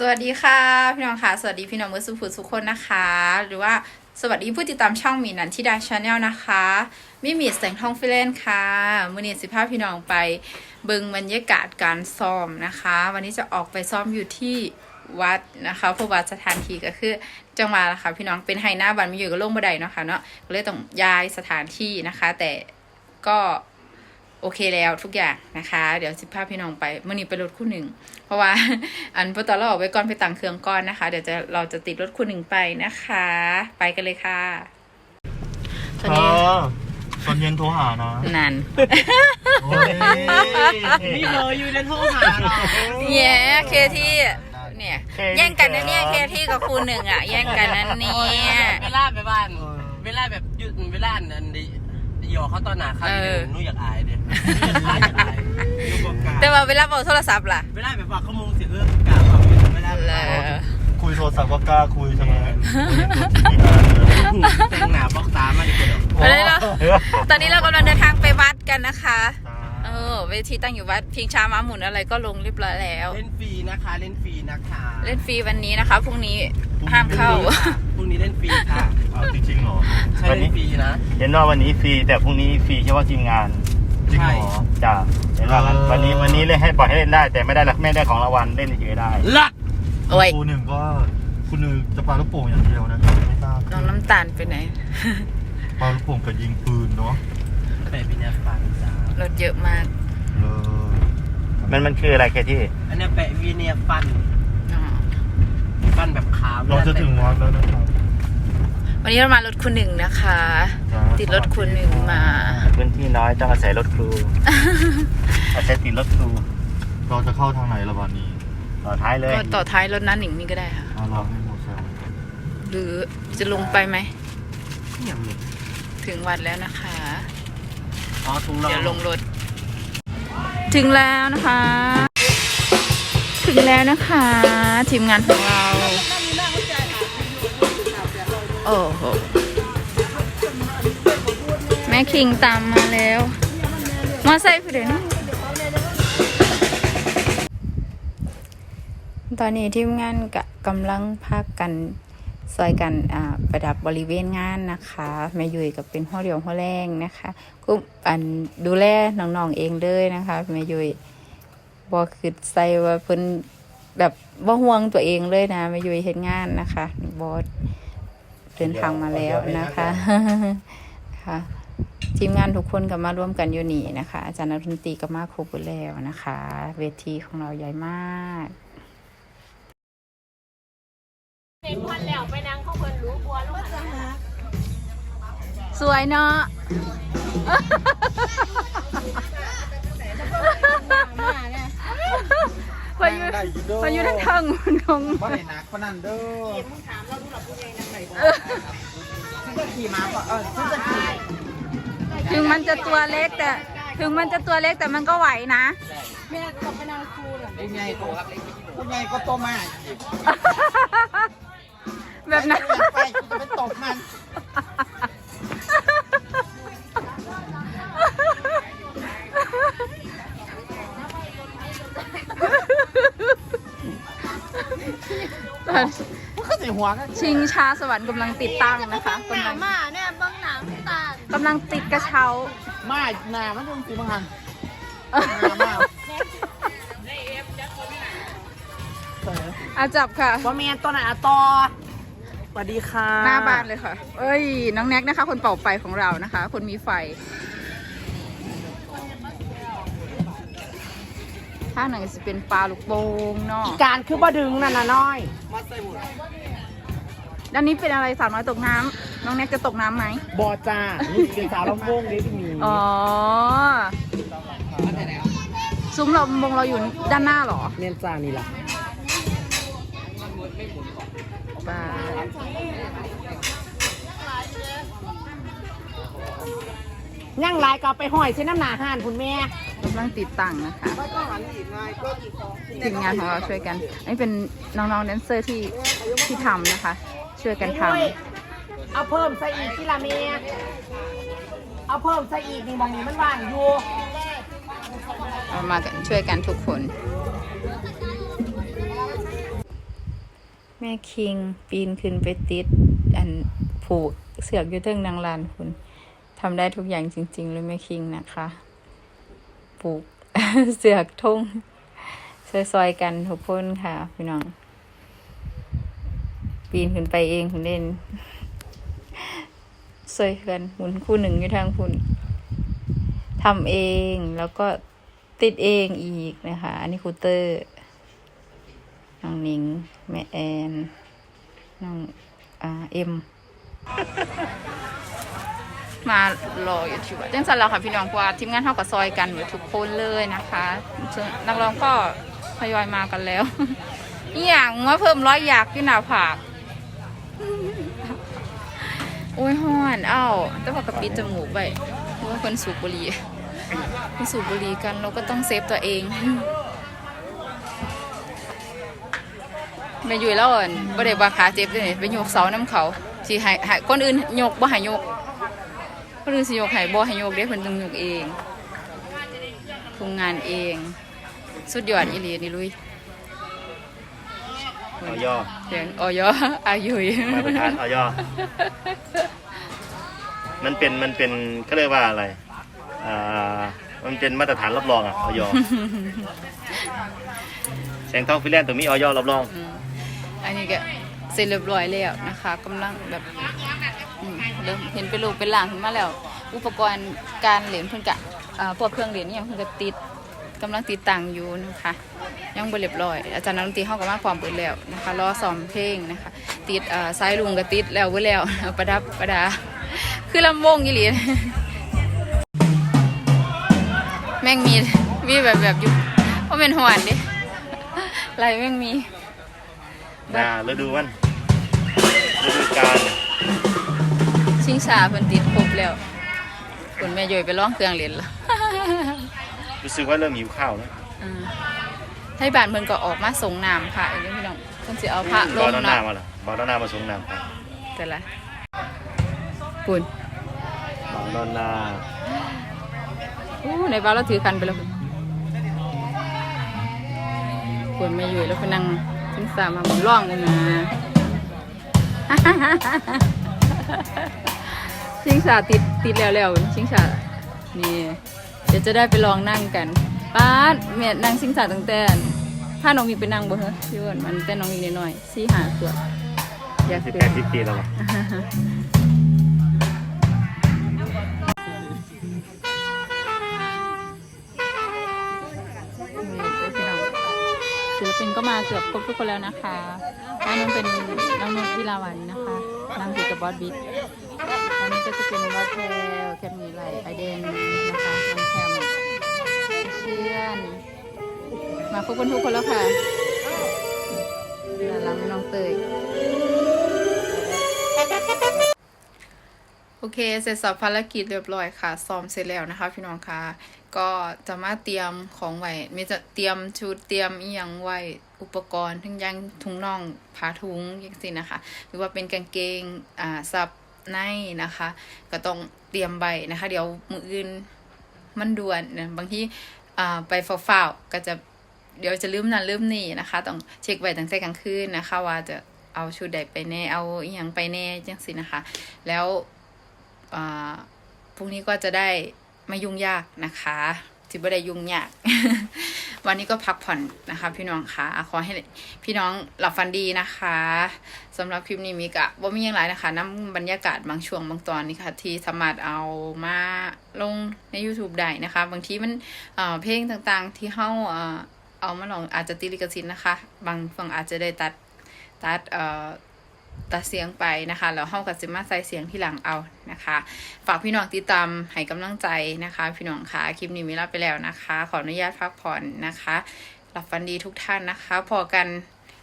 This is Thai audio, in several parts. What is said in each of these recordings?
สวัสดีค่ะ พี่น้องค่ะ สวัสดีพี่น้องมือสุภูทุกคนนะคะ หรือว่าสวัสดีผู้ติดตามช่องมีนันทิดาชาแนลนะคะมิมีแสงทองฟิเลนค่ะมือเนี้สิพาพี่น้องไปบิงบรรยากาศการซ้อมนะคะ วันนี้จะออกไปซ้อมอยู่ที่วัดนะคะเพราะว่าสถานที่ก็คือจังหวัดละค่ะพี่น้องเป็นไฮหน้าบันมีอยู่กับโล่งบันไดเนาะค่ะเนาะก็เลยต้องย้ายสถานที่นะคะ แต่ก็ โอเคแล้วทุกอย่างนะคะ เดี๋ยวสิพาพี่น้องไปมื่อนี้ไปรถคู่หนึ่ง เพราะว่า อันพอตอนเราออกไปก่อนไปต่างเครื่องก้อนนะคะ เดี๋ยวจะเราจะติดรถคู่หนึ่งไปนะคะ ไปกันเลยค่ะตอนเอนี้ อตอนเย็นโทรหานะนันโอ้ยนี่เลยอยู่ในโทรหาเราแย่เคที่เนี่ย แย่งกันนะเนี่ยเคที่กับครูหนึ่งอะ แย่งกันนะเนี่ย เวลาไปบ้าน เวลาแบบหยุดเวลาอันดี หยอกเขาตอนหนาเขาเดี๋ยวหนูอยากอายเดี๋ยวอยากอายอยากอายหนูบอกกล้าแต่ว่าเวลาบอกโทรศัพท์ล่ะเวลาแบบว่าเขามงเสียเอื้อกล้าเขาเวลาแบบแล้ว่าวคุยโทรศัพท์ก็กล้าคุยใช่ไหมแต่งหนาบล็อกตามาดีกว่าไปเลยเนาะตอนนี้เรากำลังเดินทางไปวัดกันนะคะเออเวทีตั้งอยู่วัดพิงชาม้าหมุนอะไรก็ลงเรียบร้อยแล้ว เล่นฟรีนะคะ เล่นฟรีนะคะเล่นฟรีวันนี้นะคะพรุ่งนี้ห้ามเข้า พรุ่งนี้เล่นฟรีค่ะเอาจริงๆเหรอใช่เล่นฟรีนะเห็นว่าวันนี้ฟรีแต่พรุ่งนี้ฟรีเฉพาะทีมงานจริงเหรอ จ้ะเห็นว่างั้นเออ วันนี้วันนี้เล่นให้ปล่อยให้เล่นได้ แต่ไม่ได้ละไม่ได้ของรางวัลเล่นเฉยๆได้ลัดโอ้ย ครูหนึ่งก็คุณหนึ่งจะปาลูกโป่งอย่างเดียวนะไม่ทราบน้องน้ำตาลไปไหน ปาลูกโป่งกับยิงปืนเนาะ ไปเป็นยาฟันจ้ารถเยอะมากเลยมันมันคืออะไรแค่ที่อันนี้แปะวีเนียฟันอ๋อฟันแบบขาวเราจะถึงวัดแล้วนะครับวันนี้เรามารถคุณหนึ่งนะคะจ้าติดรถคุณหนึ่งมา พื้นที่น้อยต้องอาศัยรถครูอาศัยติดรถครู เราจะเข้าทางไหนละวันนี้ ต่อท้ายเลยก็ต่อท้ายรถนั้นหนิงนี่ก็ได้ค่ะเอาเราให้โมเซลหรือจะลงไปไหมอย่างนี้ถึงวัดแล้วนะคะ อ๋อถุงรองเดี๋ยวลงรถ ถึงแล้วนะคะ ถึงแล้วนะคะ ทีมงานของเราโอ้โหแม่คิงตามมาแล้วมาใส่ผู้เด่นตอนนี้ทีมงานกะกำลังพักกัน ซอยกันอ่าประดับบริเวณงานนะคะแม่ยุ้ยกับเป็นหัวเรียวหัวแรงนะคะก็อันดูแลน้องๆเองเลยนะคะแม่ยุ้ยบอคือใส่ว่าเพิ่นแบบบ่ห่วงตัวเองเลยนะแม่ยุ้ยเฮ็ดงานนะคะบอสเดินทางมาแล้วนะคะค่ะทีมงานทุกคนก็มาร่วมกันอยู่นี่นะคะ อาจารย์นรุนตรีก็มาครบหมดแล้วนะคะ เวทีของเราใหญ่มาก สวยเนาะพายุพายุทั้งทางมันคงบ่ได้หนักปานนั้นเด้อมึงถามเราดูหลับผู้ใหญ่นั่งไหนบ่จะขี่ม้าป่ะเออฉันจะขี่ถึงมันจะตัวเล็กแต่ถึงมันจะตัวเล็กแต่มันก็ไหวนะผู้ใหญ่ก็ผู้ใหญ่ก็โตมาก แบบนั้น ไปกูจะไปตบมัน มันก็สิหัวกันชิงช้าสวรรค์กำลังติดตั้งนะคะกำลังมาเนี่ยเบื้องหนังตาลกำลังติดกระเช้า มาหนามันต้องสิบางหันหนามาอาจับค่ะ บ่แม่นตัวนั้นอะต่อ วัสดีค่ะ หน้าบ้านเลยค่ะ เอ้ย น้องแน็กนะคะ คนเป่าไฟของเรานะคะ คนมีไฟถ้าหนึ่งจะเป็นปลาลูกโป่งเนาะการคือบ่ดึงนั่นน่ะน้อย ด้านนี้เป็นอะไรสาวน้อยตกน้ำน้องแน็กจะตกน้ำไหมบอจ้านี่เป็นสาวลำวงเด้ที่มีอ๋อซุ้มเราวงเราอยู่ด้านหน้าเหรอ เนียนจ้านี่ล่ะปลาย่างลายก็เอาไปห้อยเส้นน้ำหนาห่านคุณแม่กำลังติดตั้งนะคะทีมงานของเราช่วยกัน อันนี้เป็นน้องๆแดนเซอร์ที่ที่ทำนะคะ ช่วยกันทเอาเพิ่มใส่อีกที่ละเมียเอาเพิ่มใส่อีกนี่มองนี้มันว่างอยู่ำเรามากันช่วยกันทุกคน แม่คิงปีนขึ้นไปติด อันผูกเสือกอยู่เทิงนางลานคุณทำได้ทุกอย่างจริง ๆ เลยแม่คิงนะคะปลูกเสือกทงซอยๆกันทุกคนค่ะ พี่น้อง ปีนขึ้นไปเองคุณเล่นซอยกันหมุนคู่หนึ่งอยู่ทางคุณทำเองแล้วก็ติดเองอีกนะคะ อันนี้คูเตอร์ น้องหนิง แม่แอนน้องอ่าเอ็ม มารออยู่ที่ว่าจังสันแล้วค่ะพี่น้องเพราะว่าทีมงานเท่ากับซอยกันหมดทุกคนเลยนะคะซึ่งนักร้องก็ทยอยมากันแล้ว อหย่างว่าเพิ่มร้อยอยากอยู่หน้าผากโอ้ยห้อนเอ้าแต่ว่ากระปิดจมูกไปเพราะว่าคนสูบบุหรี่คนสูบบุหรี่กันเราก็ต้องเซฟตัวเอง แม่ยุ้ยแล้วอ่อนบ่ได้ว่าขาเจ็บเลยไปโยกเสาน้ำเขาสิให้ให้คนอื่นโยกบ่ให้โยกคนอื่นสิโยกให้บ่ให้โยกเด้เพิ่นต้องโยกเองทุงงานเอง สุดยอดอีหลีนี่ลุยออยอเสียงออยอายุยมาตรฐานออยอมันเป็นมันเป็นเขาเรียกว่าอะไรอ่ามันเป็นมาตรฐานรับรองอะออยแสงทองฟิแลนซ์ตรงนี้ออยรับรอง อันนี้ก็เสร็จเรียบร้อยแล้วนะคะกำลังแบบอืมเริ่มเห็นเป็นรูปเป็นหลังขึ้นมาแล้ว อุปกรณ์การเหรียญเพิ่นกะอ่าพวกเครื่องเหรียญนี่ยเพิ่นก็ติดกำลังติดตั้งอยู่นะคะ ยังบ่เรียบร้อย อาจารย์นักดนตรีเฮาก็มาพร้อมเปิดแล้วนะคะรอซ้อมเพลงนะคะ ติดอ่าสายลุงก็ติดแล้วเบิดแล้ว ประดับประดา คือลำวงอีหลี แม่งมี มีแบบแบบอยู่ว่าเป็นหวานดิไรแม่งมี น้าฤดูมันฤดูกาลชิงชาเพิ่นติดครบแล้วคุณแม่ย่อยไปร้องเครื่องเล่นละรู้สึกว่าเริ่มหิวข้าวแล้วอืมให้บ้านเพิ่นก็ออกมาส่งน้ำค่ะอีกนิดพี่น้องเพิ่นสิเอาพระลบองลด้านหน้าเนาะมาละบอลด้านหน้ามาส่งน้ำไปแต่ละคุณบอลด้านหน้าอู้ในบ้านเราถือคันไปแล้วคุณคุณแม่ย่อยแล้วเพิ่นนั่ งชิงชามาหมุนร่องกันนะชิงชาติดติดแล้วแล้วชิงชานี่เดี๋ยวจะได้ไปลองนั่งกันป้าดแม่นั่งชิงชาตั้งแต่ถ้าน้องมีไปนั่งบ่เหรอพี่อ้วนมันแต่น้องมีน้อยๆสี่หาขวบอยากสิบเป็แปนดสิบปีแล้ว เกือบครบทุกคนแล้วนะคะอันนั้นเป็นน้องนุชวิลาวันนะคะนางอยู่กับบอสบิ๊กอันนี้ก็จะเป็นบอสแพลแคทมีไหลไอเดนนะคะน้องแคมเชียน มาครบกันทุกคนแล้วค่ะด้านหลังน้องเตย อเคเสร็จสับภารกิจเรียบร้อยค่ะซ้อมเสร็จแล้วนะคะ พี่น้องค่ะก็จะมาเตรียมของไว้มีจะเตรียมชุดเตรียมอีหยังไว้อุปกรณ์ทั้งยังถุงน่องผ้าถุงย่างสินะคะ หรือว่าเป็นกางเกงอ่าซับในนะคะ ก็ต้องเตรียมใบนะคะ เดี๋ยวมืออื่นมันด่วนนะบางที่อ่าไปเฝ้าๆก็จะเดี๋ยวจะลืมนั่นลืมนี่นะคะ ต้องเช็คไว้ตั้งแต่กลางคืนนะคะ ว่าจะเอาชุดใดไปแน่เอาอหยังไปแน่จังสินะคะ แล้ว พรุ่งนี้ก็จะได้ไม่ยุ่งยากนะคะถือว่าได้ยุ่งยาก วันนี้ก็พักผ่อนนะคะ พี่น้องคะขอให้พี่น้องหลับฝันดีนะคะสำหรับคลิปนี้มีกะว่ามีอย่างไรนะคะน้ำบรรยากาศบางช่วงบางตอนนี้ค่ะ ที่สามารถเอามาลงใน YouTube ได้นะคะ บางทีมันเเพลงต่างๆที่เข้าเอามาลองอาจจะติลิขสิทธิ์นะคะ บางฝั่งอาจจะได้ตัดตัดเอ่อ ตัดเสียงไปนะคะแล้วเฮากับสิมาใส่เสียงที่หลังเอานะคะ ฝากพี่น้องติดตามให้กำลังใจนะคะ พี่น้องคะคลิปนี้มีลาไปแล้วนะคะ ขออนุญาตพักผ่อนนะคะหลับฝันดีทุกท่านนะคะ พอกัน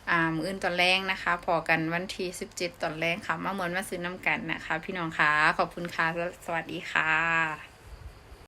อ่ามืออื่นตอนแรงนะคะ พอกันวันที่17ตอนแรงค่ะมาเหมือนมาซื้อน้ำกันนะคะ พี่น้องคะขอบคุณค่ะสวัสดีค่ะ